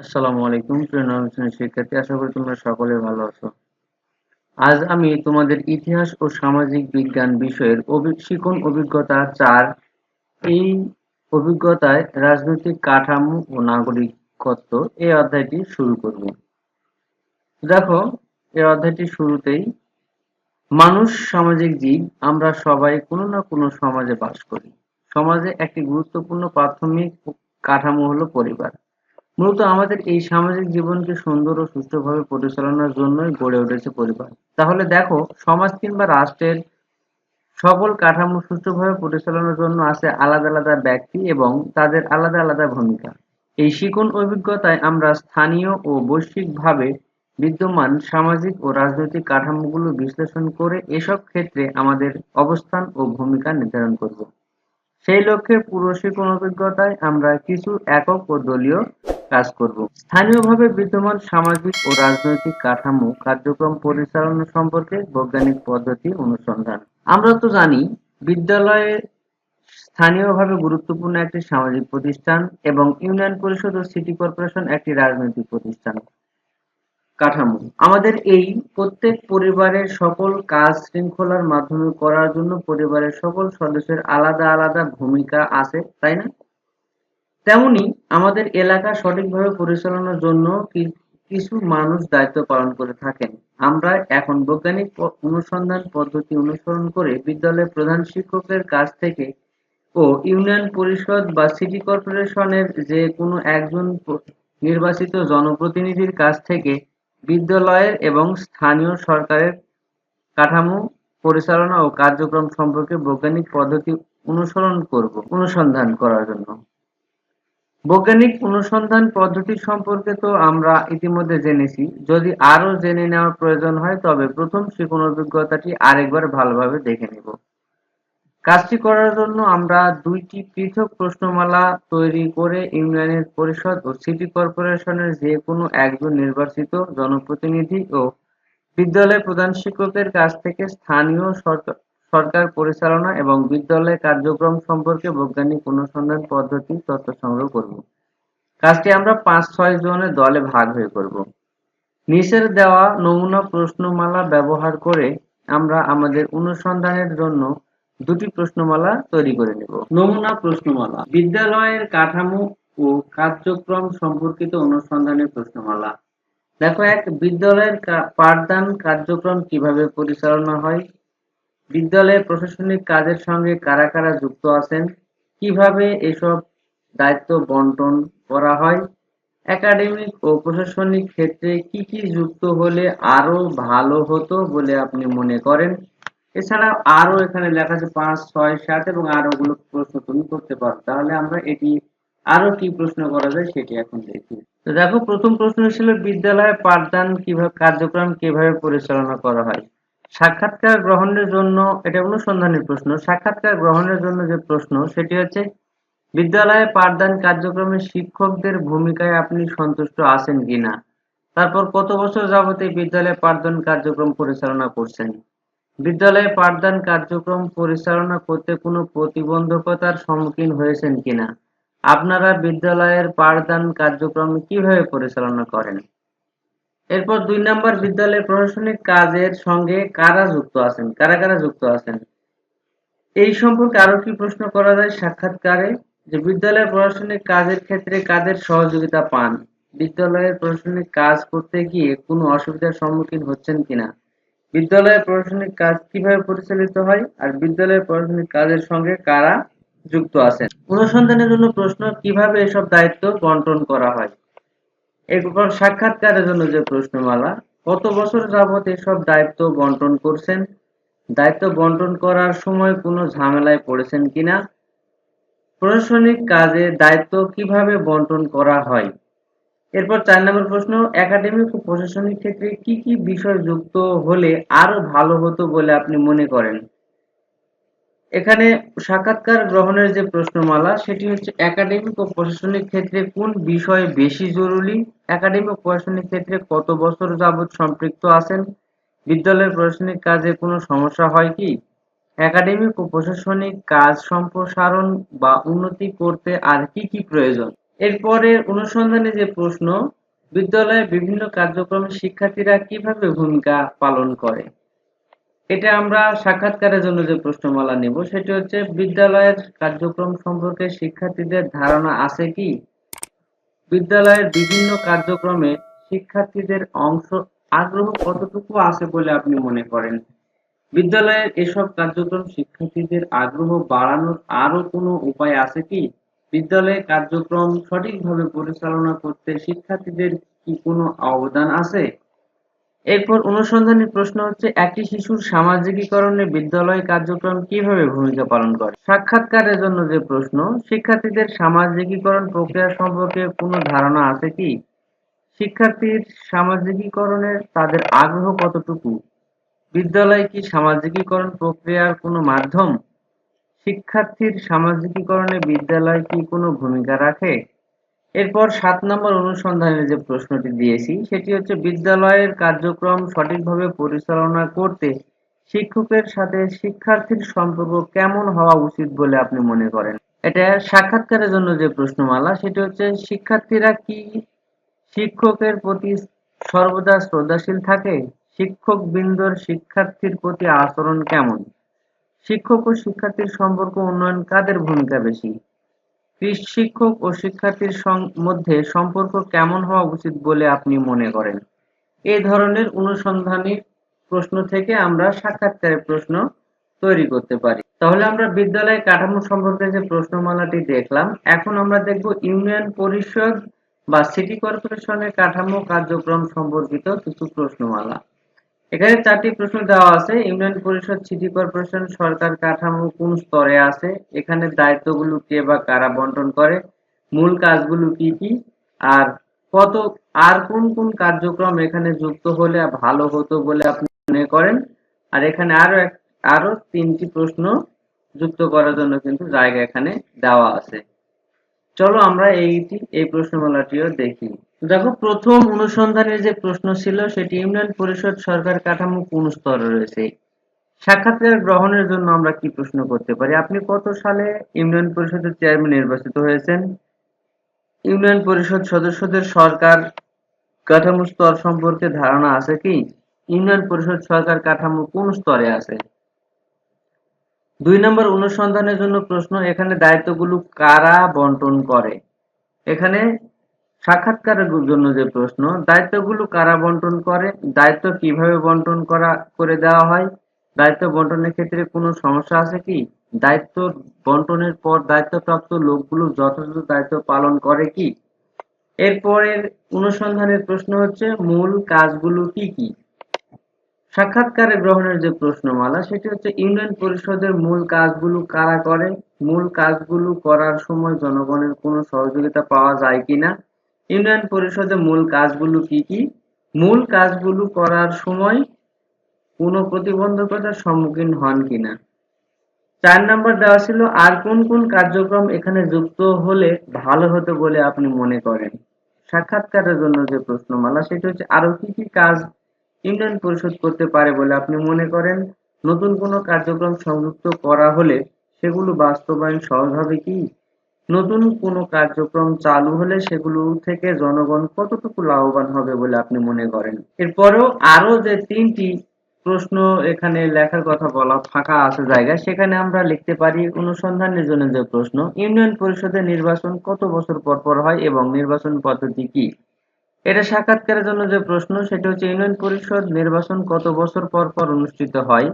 আসসালামু আলাইকুম, প্রিয় শিক্ষার্থী, আশা করি তোমরা সকলে ভালো আছো। আজ আমি তোমাদের ইতিহাস ও সামাজিক বিজ্ঞান বিষয়ের শিখন অভিজ্ঞতা চার। এই অভিজ্ঞতায় রাজনৈতিক কাঠামো ও নাগরিকত্ব এই অধ্যায়টি শুরু করব। দেখো এই অধ্যায়টি শুরুতেই, মানুষ সামাজিক জীব, আমরা সবাই কোনো না কোনো সমাজে বাস করি। সমাজে একটি গুরুত্বপূর্ণ প্রাথমিক কাঠামো হলো পরিবার। মূলত আমাদের এই সামাজিক জীবনকে সুন্দর ও সুষ্ঠুভাবে পরিচালনার জন্যই গড়ে উঠেছে পরিবার। তাহলে দেখো, সমাজ কিংবা রাষ্ট্রের সকল কাঠামো সুষ্ঠুভাবে পরিচালনার জন্য আছে আলাদা আলাদা ব্যক্তি এবং তাদের আলাদা আলাদা ভূমিকা। এই শিকন অভিজ্ঞতায় আমরা স্থানীয় ও বৈশ্বিকভাবে বিদ্যমান সামাজিক ও রাজনৈতিক কাঠামোগুলো বিশ্লেষণ করে এসব ক্ষেত্রে আমাদের অবস্থান ও ভূমিকা নির্ধারণ করব। সেই লক্ষ্যে পুরো শিকন অভিজ্ঞতায় আমরা কিছু একক ও দলীয় কাজ করব। স্থানীয়ভাবে বিদ্যমান সামাজিক ও রাজনৈতিক কাঠামো, কার্যক্রম পরিচালনা সম্পর্কে বৈজ্ঞানিক পদ্ধতি অনুসন্ধান। আমরা তো জানি, বিদ্যালয়ে স্থানীয়ভাবে গুরুত্বপূর্ণ একটি সামাজিক প্রতিষ্ঠান এবং ইউনিয়ন পরিষদ ও সিটি কর্পোরেশন একটি রাজনৈতিক প্রতিষ্ঠান। কাঠামো। আমাদের এই প্রত্যেক পরিবারের সকল কাজ শৃঙ্খলার মাধ্যমে করার জন্য পরিবারের সকল সদস্যের আলাদা আলাদা ভূমিকা আছে, তাই না? তেমনি আমাদের এলাকা সঠিকভাবে পরিচালনার জন্য কিছু মানুষ দায়িত্ব পালন করে থাকেন। আমরা এখন বৈজ্ঞানিক অনুসন্ধান পদ্ধতি অনুসরণ করে বিদ্যালয়ের প্রধান শিক্ষকের কাছ থেকে ও ইউনিয়ন পরিষদ বা সিটি কর্পোরেশনের যে কোনো একজন নির্বাচিত জনপ্রতিনিধির কাছ থেকে বিদ্যালয়ের এবং স্থানীয় সরকারের কাঠামো পরিচালনা ও কার্যক্রম সম্পর্কে বৈজ্ঞানিক পদ্ধতি অনুসরণ করব, অনুসন্ধান করার জন্য। বৈজ্ঞানিক অনুসন্ধান পদ্ধতি সম্পর্কে তো আমরা ইতিমধ্যে জেনেছি। যদি আরও জেনে নেওয়ার প্রয়োজন হয়, তবে প্রথম শিখন অভিজ্ঞতাটি আরেকবার ভালোভাবে দেখে নেব। কাজটি করার জন্য আমরা দুইটি পৃথক প্রশ্নমালা তৈরি করে ইউনিয়নের পরিষদ ও সিটি কর্পোরেশনের যে কোনো একজন নির্বাচিত জনপ্রতিনিধি ও বিদ্যালয়ের প্রধান শিক্ষকের কাছ থেকে স্থানীয় সরকার পরিচালনা এবং বিদ্যালয় কার্যক্রম সম্পর্কে বৈজ্ঞানিক অনুসন্ধান পদ্ধতি তথ্য সংগ্রহ করব। কাজটি আমরা পাঁচ, ছয় জনের দলে ভাগ হয়ে করব। নিচের দেওয়া নমুনা প্রশ্নমালা ব্যবহার করে আমরা আমাদের অনুসন্ধানের জন্য দুটি প্রশ্নমালা তৈরি করে নেব। নমুনা প্রশ্নমালা। বিদ্যালয়ের কাঠামো ও কার্যক্রম সম্পর্কিত অনুসন্ধানের প্রশ্নমালা। দেখো এক, বিদ্যালয়ের পাঠদান কার্যক্রম কীভাবে পরিচালনা হয়? বিদ্যালয়ের প্রশাসনিক কাজের সঙ্গে কারা কারা যুক্ত আছেন? কীভাবে এসব দায়িত্ব বন্টন করা হয়? একাডেমিক ও প্রশাসনিক ক্ষেত্রে কি কি যুক্ত হলে আরও ভালো হতো বলে আপনি মনে করেন? এছাড়া আরও এখানে লেখা আছে পাঁচ, ছয়, সাত এবং আরও গুলো প্রশ্ন তুমি করতে পারো। তাহলে আমরা এটি আরও কি প্রশ্ন করা যায় সেটি এখন দেখি। তো দেখো, প্রথম প্রশ্ন ছিল, বিদ্যালয়ে পাঠদান কীভাবে, কার্যক্রম কীভাবে পরিচালনা করা হয়? সাক্ষাৎকার গ্রহণের জন্য, এটা অনুসন্ধানের প্রশ্ন, সাক্ষাৎকার গ্রহণের জন্য যে প্রশ্ন, সেটি হচ্ছে, বিদ্যালয়ে পাঠদান কার্যক্রমে শিক্ষকদের ভূমিকায় আপনি সন্তুষ্ট আছেন কিনা? তারপর কত বছর যাবত এই বিদ্যালয়ে পাঠদান কার্যক্রম পরিচালনা করছেন? বিদ্যালয়ে পাঠদান কার্যক্রম পরিচালনা করতে কোনো প্রতিবন্ধকতার সম্মুখীন হয়েছেন কিনা? আপনারা বিদ্যালয়ের পাঠদান কার্যক্রম কীভাবে পরিচালনা করেন? এরপর দুই নম্বর, বিদ্যালয়ের প্রশাসনিক কাজের সঙ্গে কারা যুক্ত আছেন? কারা কারা যুক্ত আছেন? এই সম্পর্কে আরও কি প্রশ্ন করা যায়? সাক্ষাৎকারে যে বিদ্যালয়ের প্রশাসনিক কাজের ক্ষেত্রে কাদের সহযোগিতা পান? বিদ্যালয়ের প্রশাসনিক কাজ করতে গিয়ে কোনো অসুবিধার সম্মুখীন হচ্ছেন কিনা? বিদ্যালয়ের প্রশাসনিক কাজ কীভাবে পরিচালিত হয় আর বিদ্যালয়ের প্রশাসনিক কাজের সঙ্গে কারা যুক্ত আছেন? অনুসন্ধানের জন্য প্রশ্ন, কীভাবে এসব দায়িত্ব বন্টন করা হয়? এরপর সাক্ষাৎকারের জন্য যে প্রশ্নমালা, কত বছর যাবত এসব দায়িত্ব বন্টন করছেন? দায়িত্ব বন্টন করার সময় কোনো ঝামেলায় পড়েছেন কিনা? প্রশাসনিক কাজে দায়িত্ব কীভাবে বন্টন করা হয়? এরপর চার নম্বর প্রশ্ন একাডেমিক ও প্রশাসনিক ক্ষেত্রে কি কি বিষয় যুক্ত হলে আরও ভালো হতো বলে আপনি মনে করেন? এখানে সাক্ষাৎকার গ্রহণের যে প্রশ্নমালা, সেটি হচ্ছে একাডেমিক ও প্রশাসনিক ক্ষেত্রে কোন বিষয় বেশি জরুরি? একাডেমিক ও প্রশাসনিক ক্ষেত্রে কত বছর যাবৎ সম্পৃক্ত আছেন? বিদ্যালয়ের প্রশাসনিক কাজে কোনো সমস্যা হয় কি? একাডেমিক ও প্রশাসনিক কাজ সম্প্রসারণ বা উন্নতি করতে আর কি কি প্রয়োজন? এরপরে অনুসন্ধানে যে প্রশ্ন বিদ্যালয়ে বিভিন্ন কার্যক্রমে শিক্ষার্থীরা কীভাবে ভূমিকা পালন করে? এটা আমরা সাক্ষাৎকারের জন্য যে প্রশ্নমালা নেব, সেটি হচ্ছে বিদ্যালয়ের কার্যক্রম সম্পর্কে শিক্ষার্থীদের ধারণা আছে কি? বিদ্যালয়ের বিভিন্ন কার্যক্রমে শিক্ষার্থীদের অংশ, আগ্রহ কতটুকু আছে বলে আপনি মনে করেন? বিদ্যালয়ের এসব কার্যক্রম শিক্ষার্থীদের আগ্রহ বাড়ানোর আরও কোনো উপায় আছে কি? বিদ্যালয়ে কার্যক্রম সঠিকভাবে পরিচালনা করতে শিক্ষার্থীদের কি কোনো অবদান আছে? এরপর অনুসন্ধানী প্রশ্ন হচ্ছে একটি শিশুর সামাজিকীকরণে বিদ্যালয় কার্যক্রম কীভাবে ভূমিকা পালন করে? সাক্ষাৎকারের জন্য যে প্রশ্ন, শিক্ষার্থীদের সামাজিকীকরণ প্রক্রিয়া সম্পর্কে কোনো ধারণা আছে কি? শিক্ষার্থীর সামাজিকীকরণের তাদের আগ্রহ কতটুকু? বিদ্যালয় কি সামাজিকীকরণ প্রক্রিয়ার কোনো মাধ্যম? শিক্ষার্থীর সামাজিকীকরণে বিদ্যালয় কি কোনো ভূমিকা রাখে? এরপর সাত নম্বর অনুসন্ধানের যে প্রশ্নটি দিয়েছি, সেটি হচ্ছে বিদ্যালয়ের কার্যক্রম সঠিকভাবে পরিচালনা করতে শিক্ষকের সাথে শিক্ষার্থীর সম্পর্ক কেমন হওয়া উচিত বলে আপনি মনে করেন? এটা সাক্ষাৎকারের জন্য যে প্রশ্নমালা, সেটি হচ্ছে শিক্ষার্থীরা কি শিক্ষকের প্রতি সর্বদা শ্রদ্ধাশীল থাকে? শিক্ষক বৃন্দর শিক্ষার্থীর প্রতি আচরণ কেমন? শিক্ষক ও শিক্ষার্থীর সম্পর্ক উন্নয়ন কাদের ভূমিকা বেশি? শিক্ষক ও শিক্ষার্থীর মধ্যে সম্পর্ক কেমন হওয়া উচিত বলে আপনি মনে করেন? এই ধরনের অনুসন্ধানী প্রশ্ন থেকে আমরা সাক্ষাৎকারের প্রশ্ন তৈরি করতে পারি। তাহলে আমরা বিদ্যালয় কাঠামো সম্পর্কে যে প্রশ্নমালাটি দেখলাম, এখন আমরা দেখব ইউনিয়ন পরিষদ বা সিটি কর্পোরেশনের কাঠামো কার্যক্রম সম্পর্কিত কিছু প্রশ্নমালা। এখানে চারটি প্রশ্ন দেওয়া আছে। ইউনিয়ন পরিষদ, সিটি কর্পোরেশন, সরকার কাঠামো কোন স্তরে আছে? এখানে দায়িত্বগুলো কে বা কারা বন্টন করে? মূল কাজগুলো কি কি? আর কত, আর কোন কোন কার্যক্রম এখানে যুক্ত হলে ভালো হতো বলে আপনি মনে করেন? আর এখানে আরও আরও তিনটি প্রশ্ন যুক্ত করার জন্য কিন্তু জায়গা এখানে দেওয়া আছে। চলো আমরা এইটি, এই প্রশ্নমালাটিও দেখি। দেখো, প্রথম অনুসন্ধানের যে প্রশ্ন ছিল, সেটি ইউনিয়ন পরিষদ সরকার কাঠামো কোন স্তরে রয়েছে? সাক্ষাৎকার গ্রহণের জন্য আমরা কি প্রশ্ন করতে পারি? আপনি কত সালে ইউনিয়ন পরিষদের চেয়ারম্যান নির্বাচিত হয়েছেন? ইউনিয়ন পরিষদ সদস্যদের সরকার কাঠামো স্তর সম্পর্কে ধারণা আছে কি? ইউনিয়ন পরিষদ সরকার কাঠামো কোন স্তরে আছে? দুই নম্বর অনুসন্ধানের জন্য প্রশ্ন, এখানে দায়িত্বগুলো কারা বন্টন করে? এখানে সাক্ষাৎকারের জন্য যে প্রশ্ন, দায়িত্বগুলো কারা বন্টন করে, দায়িত্ব কীভাবে বন্টন করা, করে দেওয়া হয়, দায়িত্ব বন্টনের ক্ষেত্রে কোনো সমস্যা আছে কি? দায়িত্ব বন্টনের পর দায়িত্বপ্রাপ্ত লোকগুলো যথাযথ দায়িত্ব পালন করে কি? এরপরের অনুসন্ধানের প্রশ্ন হচ্ছে, মূল কাজগুলো কি কি? সাক্ষাৎকারে গ্রহণের যে প্রশ্নমালা, সেটি হচ্ছে ইউনিয়ন পরিষদের মূল কাজগুলো কারা করে, মূল কাজগুলো করার সময় জনগণের কোনো সহযোগিতা পাওয়া যায় কিনা ইউনিয়ন পরিষদে মূল কাজগুলো কি কি? মূল কাজগুলো করার সময় কোনো প্রতিবন্ধকতার সম্মুখীন হন কিনা? চার নম্বর দেওয়া ছিল, আর কোন কোন কার্যক্রম এখানে যুক্ত হলে ভালো হতো বলে আপনি মনে করেন? সাক্ষাৎকারের জন্য যে প্রশ্নমালা, সেটি হচ্ছে, আরও কি কি কাজ ইউনিয়ন পরিষদ করতে পারে বলে আপনি মনে করেন? নতুন কোনো কার্যক্রম সংযুক্ত করা হলে সেগুলো বাস্তবায়ন সহজ হবে কি? নতুন কোনো কার্যক্রম চালু হলে সেগুলো থেকে জনগণ কতটুকু লাভবান হবে বলে আপনি মনে করেন? এরপরেও আরও যে তিনটি প্রশ্ন এখানে লেখার কথা বলা ফাঁকা আছে জায়গা সেখানে আমরা লিখতে পারি অনুসন্ধানের জন্য যে প্রশ্ন, ইউনিয়ন পরিষদের নির্বাচন কত বছর পর পর হয় এবং নির্বাচন পদ্ধতি কি? এটা সাক্ষাৎকারের জন্য যে প্রশ্ন, সেটা হচ্ছে ইউনিয়ন পরিষদ নির্বাচন কত বছর পর পর অনুষ্ঠিত হয়?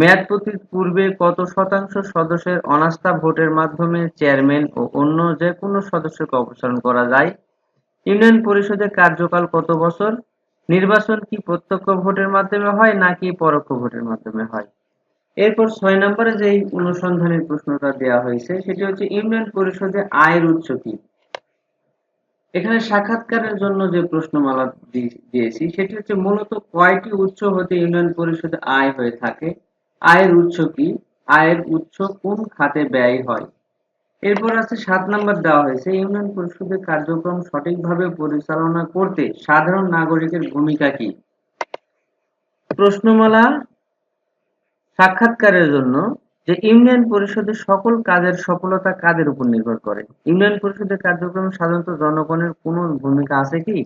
মেয়াদপতির পূর্বে কত শতাংশ সদস্যের অনাস্থা ভোটের মাধ্যমে চেয়ারম্যান ও অন্য যে কোনো সদস্যকে অপসারণ করা যায়? ইউনিয়ন পরিষদের কার্যকাল কত বছর? নির্বাচন কি প্রত্যক্ষ ভোটের মাধ্যমে হয় নাকি পরোক্ষ ভোটের মাধ্যমে হয়? এরপর ছয় নম্বরে যে অনুসন্ধানের প্রশ্নটা দেওয়া হয়েছে, সেটি হচ্ছে ইউনিয়ন পরিষদে আয়ের উৎস কি? এখানে সাক্ষাৎকারের জন্য যে প্রশ্নমালা দিয়েছি, সেটি হচ্ছে মূলত কয়টি উৎস হতে ইউনিয়ন পরিষদে আয় হয়ে থাকে? আয়ের উৎস কি? আয়ের উৎস কোন খাতে ব্যয় হয়? এরপর আছে সাত নম্বর দেওয়া হয়েছে, ইউনিয়ন পরিষদের কার্যক্রম সঠিকভাবে পরিচালনা করতে সাধারণ নাগরিকের ভূমিকা কি? প্রশ্নমালা সাক্ষাৎকারের জন্য যে ইউনিয়ন পরিষদের সকল কাজের সফলতা কাদের উপর নির্ভর করে? ইউনিয়ন পরিষদের কার্যক্রম সাধারণত জনগণের কোনো ভূমিকা আছে কি?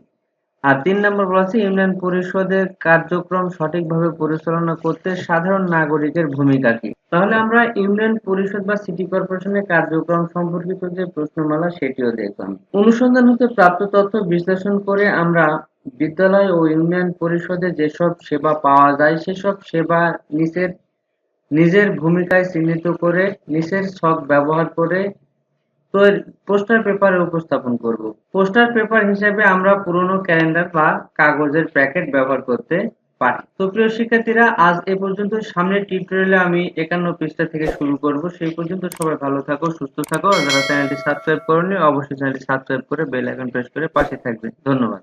আর তিন নম্বর বলা আছে ইউনিয়ন পরিষদের কার্যক্রম সঠিকভাবে পরিচালনা করতে সাধারণ নাগরিকের ভূমিকা কি? তাহলে আমরা ইউনিয়ন পরিষদ বা সিটি কর্পোরেশনের কার্যক্রম সম্পর্কিত যে প্রশ্নমালা সেটিও দেখলাম। অনুসন্ধান হতে প্রাপ্ত তথ্য বিশ্লেষণ করে আমরা বিদ্যালয় ও ইউনিয়ন পরিষদে যেসব সেবা পাওয়া যায়, সেসব সেবা নিচের, নিজের ভূমিকায় চিহ্নিত করে, নিচের ছক ব্যবহার করে পোস্টার পেপারে উপস্থাপন করব। পোস্টার পেপার হিসেবে আমরা পুরনো ক্যালেন্ডার বা কাগজের প্যাকেট ব্যবহার করতে পারি। তো প্রিয় শিক্ষার্থীরা, আজ এ পর্যন্ত সামনের টিউটোরিয়ালে আমি একান্ন পৃষ্ঠা থেকে শুরু করব। সেই পর্যন্ত সবাই ভালো থাকো, সুস্থ থাকো। আর যারা চ্যানেলটি সাবস্ক্রাইব করেনি, অবশ্যই চ্যানেলটি সাবস্ক্রাইব করে বেল আইকন প্রেস করে পাশে থাকবে ধন্যবাদ।